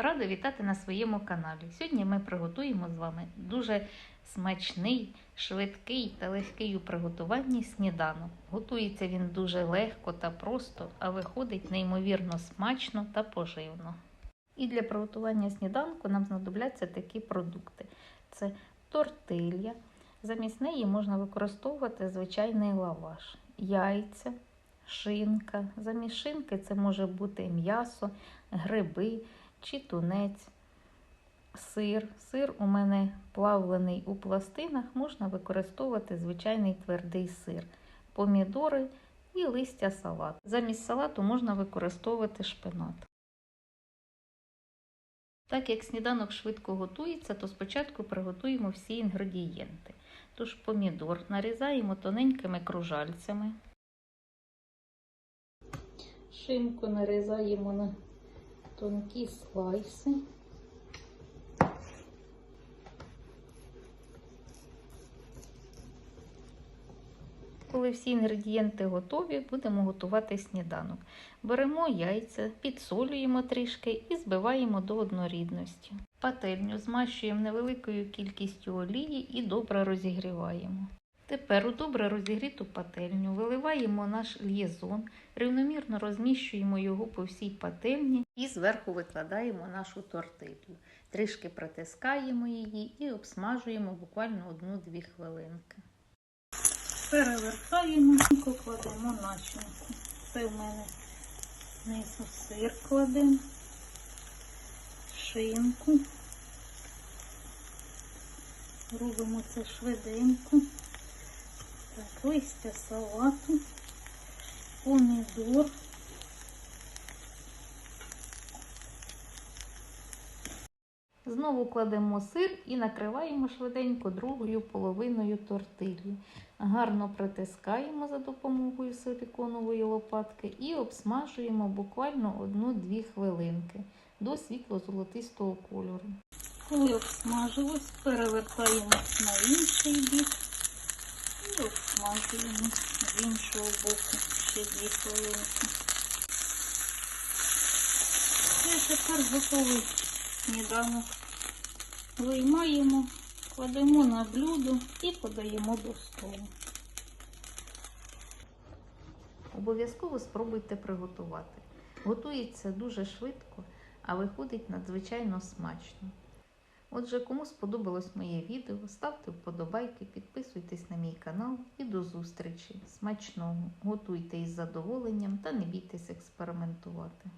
Рада вітати на своєму каналі. Сьогодні ми приготуємо з вами дуже смачний, швидкий та легкий у приготуванні сніданок. Готується він дуже легко та просто, а виходить неймовірно смачно та поживно. І для приготування сніданку нам знадобляться такі продукти: це тортилья. Замість неї можна використовувати звичайний лаваш, яйця, шинка. Замість шинки це може бути м'ясо, гриби чи тунець, сир. Сир у мене плавлений у пластинах, можна використовувати звичайний твердий сир, помідори і листя салату. Замість салату можна використовувати шпинат. Так як сніданок швидко готується, то спочатку приготуємо всі інгредієнти. Тож помідор нарізаємо тоненькими кружальцями. Шинку нарізаємо на тонкі слайси. Коли всі інгредієнти готові, будемо готувати сніданок. Беремо яйця, підсолюємо трішки і збиваємо до однорідності. Пательню змащуємо невеликою кількістю олії і добре розігріваємо. Тепер у добре розігріту пательню виливаємо наш л'єзон, рівномірно розміщуємо його по всій пательні і зверху викладаємо нашу тортилью. Трішки притискаємо її і обсмажуємо буквально 1-2 хвилинки. Перевертаємо і кладемо начинку. Це в мене знизу сир кладемо, шинку. Робимо це швиденько. Листя салату, помідор. Знову кладемо сир і накриваємо швиденько другою половиною тортилі. Гарно притискаємо за допомогою силиконової лопатки і обсмажуємо буквально 1-2 хвилинки до світло-золотистого кольору. Коли обсмажилось, перевертаємо на інший бік і обсмажуємо з іншого боку ще 2 хвилинки. Все, тепер готовий сніданок. Виймаємо, кладемо на блюдо і подаємо до столу. Обов'язково спробуйте приготувати. Готується дуже швидко, а виходить надзвичайно смачно. Отже, кому сподобалось моє відео, ставте вподобайки, підписуйтесь на мій канал і до зустрічі. Смачного! Готуйте із задоволенням та не бійтесь експериментувати.